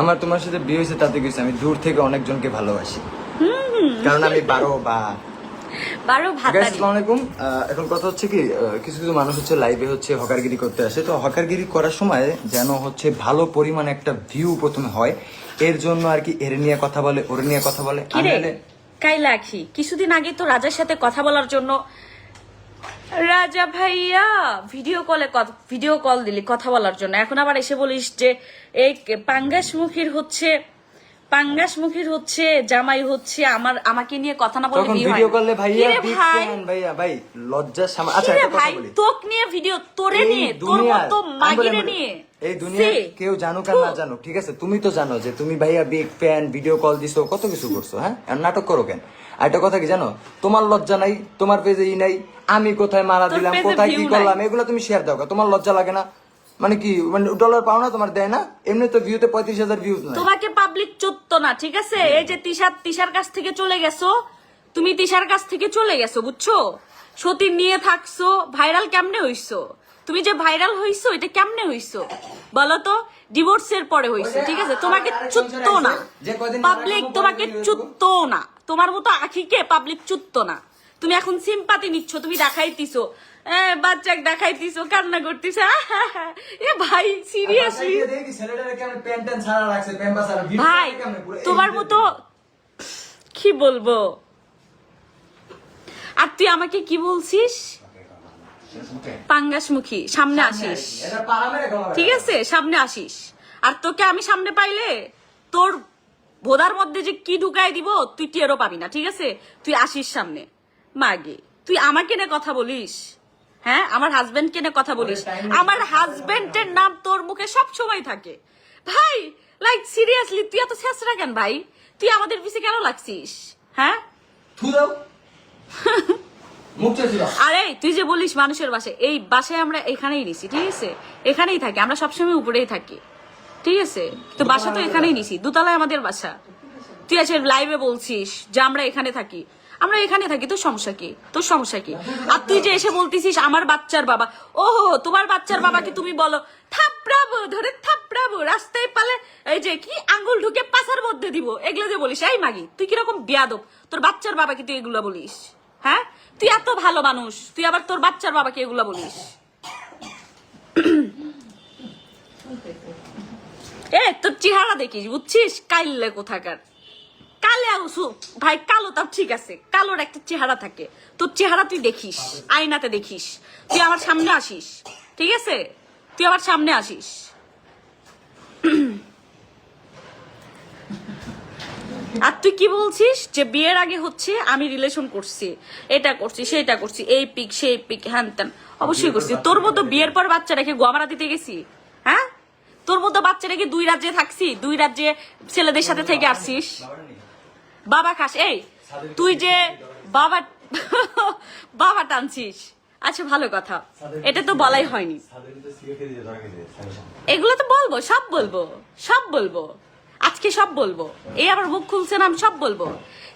আমার তোমার সাথে বিয়ে হয়েছে তাতে কিছু আমি দূর থেকে অনেকজনকে ভালোবাসি। কারণ আমি বারো বা বারো আলাইকুম এখন কথা হচ্ছে কি কিছু কিছু মানুষ হচ্ছে লাইভে হচ্ছে হকারগিরি করতে আসে। তো হকারগিরি করার সময় যেন হচ্ছে ভালো পরিমাণে একটা ভিউ প্রথমে হয়। এর জন্য আর কি এর নিয়ে কথা বলে ওর নিয়ে কথা বলে। কাইলা কিছুদিন আগে তো রাজার সাথে কথা বলার জন্য রাজা ভাইয়া ভিডিও কলে ভিডিও কল দিলি, কথা বলার জন্য। এখন আবার এসে বলিস যে, এই পাঙ্গাস মুখীর হচ্ছে পাঙ্গাস মুখীর হচ্ছে জামাই হচ্ছে আমার আমাকে নিয়ে কথা না বলে তখন ভিডিও করলে ভাইয়া ভাই? ভাইয়া? ভাই লজ্জার সামনে আচ্ছা একটা কথা বলি। তোক নিয়ে ভিডিও তোরে নিয়ে তোর মতো মাগিরে নিয়ে। এই দুনিয়ায় কেউ জানুক আর না জানুক ঠিক আছে? তুমি তো জানো যে তুমি ভাইয়া বিগ ফ্যান ভিডিও কল দিছো কত কিছু করছ হ্যাঁ? আর নাটক করো কেন? আর একটা কথা কি জানো? তোমার লজ্জা নাই তোমার পেজে ই নাই আমি কোথায় মারা দিলাম কোথায় কি করলাম। এগুলো তুমি শেয়ার দাও তোমার লজ্জা লাগে না? মানে কি মানে ডলার পাও না তোমার দেয় না এমনি তো ভিউতে পঁয়ত্রিশ হাজার ভিউজ নাই। তোমাকে পাবলিক চুত্ত না ঠিক আছে? এই যে তিশার তিশার কাছ থেকে চলে গেছো তুমি তিশার কাছ থেকে চলে গেছো বুঝছ? সতীর নিয়ে থাকছো ভাইরাল কেমনে হইছো? তুমি যে ভাইরাল হইছো এটা কেমনে হইছো? বলো তো ডিভোর্সের পরে হইছো ঠিক আছে? তোমাকে চুত্ত না। পাবলিক তোমাকে চুত্ত না। তোমার মতো আখিকে পাবলিক চুত্ত না। তুমি এখন সিম্পাতি নিচ্ছ তুমি দেখাইতিছো। এ বাচ্চাকে দেখাইতিছো কান্না করতিস এ ভাই সিরিয়াসলি ভাই তোমার মতো কি বলব? আর তুই আমাকে কি বলছিস? পাঙ্গাসমুখী সামনে আসিস। ঠিক আছে সামনে আসিস। আর তোকে আমি সামনে পাইলে তোর ভোদার মধ্যে যে কি ঢুকাই দিব তুই টেরও পাবি না ঠিক আছে? তুই আসিস সামনে। মাগে তুই আমাকে নিয়ে কথা বলিস? হ্যাঁ আমার হাজবেন্ড কে নিয়ে কথা বলিস। আমার হাজবেন্ডের নাম তোর মুখে সব সময় থাকে। ভাই লাইক সিরিয়াসলি তুই এত শেষরা কেন ভাই? তুই আমাদের পিছে কেন লাগছিস? হ্যাঁ? আরে তুই যে বলিস মানুষের বাসায় এই বাসায় আমরা এখানেই নিছি ঠিক আছে? এখানেই থাকি আমরা সবসময় উপরেই থাকি ঠিক আছে? তো বাসা তো এখানেই নিছি দুতলায় আমাদের বাসা। তুই আছে লাইভে বলছিস যে আমরা এখানে থাকি। আমরা এখানে থাকি, তোর সমস্যা কি? তোর সমস্যা কি? আর তুই যে এসে বলতিছিস, আমার বাচ্চার বাবা। ওহো, তোমার বাচ্চার বাবাকে তুমি বলো, থাপড়াবো ধরে, থাপড়াবো, রাস্তায় পালে এই যে কি আঙ্গুল ঢুকে পাশার মধ্যে দিব, এগুলো যে বলিস। এই মাগি, তুই কীরকম বিয়াদব? তোর বাচ্চার বাবাকে তুই এগুলো বলিস হ্যাঁ? তুই এত ভালো মানুষ, তুই আবার তোর বাচ্চার বাবাকে এগুলো বলিস। এ, তোর চেহারা দেখিস, বুঝছিস? কাইলে কোথাকার। কালে আউসু ভাই, কালো তাও ঠিক আছে। কালোর একটা চেহারা থাকে। তোর চেহারা তুই দেখিস, আয়নাতে দেখিস। তুই আমার সামনে আসিস, ঠিক আছে? তুই আমার সামনে আসিস। আর তুই কি বলছিস? যে বিয়ের আগে হচ্ছে আমি রিলেশন করছি। এটা করছি সেটা করছি। এই পিক, সেই পিক, হ্যান ত্যান। অবশ্যই করছি। তোর মতো বিয়ের পর বাচ্চা রেখে গোয়ামারা দিতে গেছি হ্যাঁ? তোর মতো বাচ্চা রেখে দুই রাজ্যে থাকছি, দুই রাজ্যে ছেলেদের সাথে থেকে আসছিস বাবা খাস এই, তুই যে বাবা বাবা টানছিস। আচ্ছা ভালো কথা। এটা তো বলাই হয়নি। এগুলো তো বলব, সব বলব সব বলব। আজকে সব বলব। এই আবার মুখ খুলছে না, আমি সব বলব।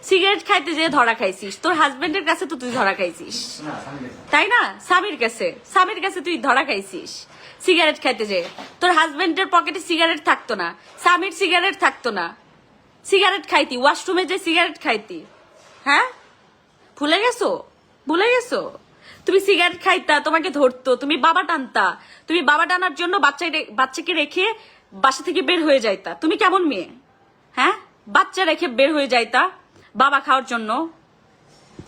সিগারেট খাইতে যে ধরা খাইছিস। তোর হাজবেন্ডের কাছে তো তুই ধরা খাইছিস। তাই না? স্বামীর কাছে। স্বামীর কাছে তুই ধরা খাইছিস সিগারেট খাইতে যে তোর হাজবেন্ডের পকেটে সিগারেট থাকতো না। স্বামীর সিগারেট থাকতো না। সিগারেট খাইতি, ওয়াশরুমে যে সিগারেট খাইতি। হ্যাঁ? ভুলে গেছো? ভুলে গেছো? তুমি সিগারেট খাইতা, তোমাকে ধরতো, তুমি বাবা টানতা। তুমি বাবা টানার জন্য বাচ্চা বাচ্চাকে রেখে বাসা থেকে বের হয়ে যাইতা। তুমি কেমন মেয়ে? হ্যাঁ? বাচ্চা রেখে বের হয়ে যাইতা বাবা খাওয়ার জন্য।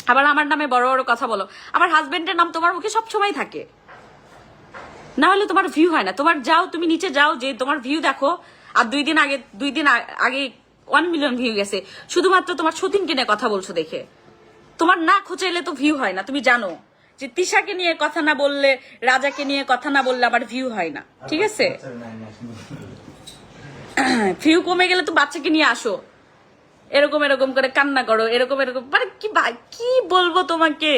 আবার আমার নামে বড় বড় কথা বলো। আমার হাজবেন্ডের নাম তোমার মুখে সব সময় থাকে। না হলে তোমার ভিউ হয় না। তোমার যাও, তুমি নিচে যাও, যে তোমার ভিউ দেখো। আর দুই দিন আগে দুই দিন আগে ওয়ান মিলিয়ন ভিউ গেছে। শুধুমাত্র তোমার সতীন নিয়ে কথা বলছো দেখে। তোমার না খোঁচাইলে তো ভিউ হয় না তুমি জানো। যে তিশাকে নিয়ে কথা না বললে রাজাকে নিয়ে কথা না বললে আবার ভিউ হয় না। ঠিক আছে? ভিউ কমে গেলে তো বাচ্চাকে নিয়ে আসো। এরকম এরকম করে কান্না করো এরকম এরকম। মানে কি ভাই কি বলব তোমাকে?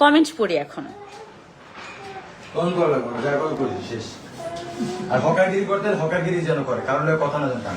কমেন্টস পড়ি এখন। কোন কল লাগবে যা কল করি শেষ। আর হকারগিরি করতে হকারগিরি যেন করে কারণ কথা না জানতাম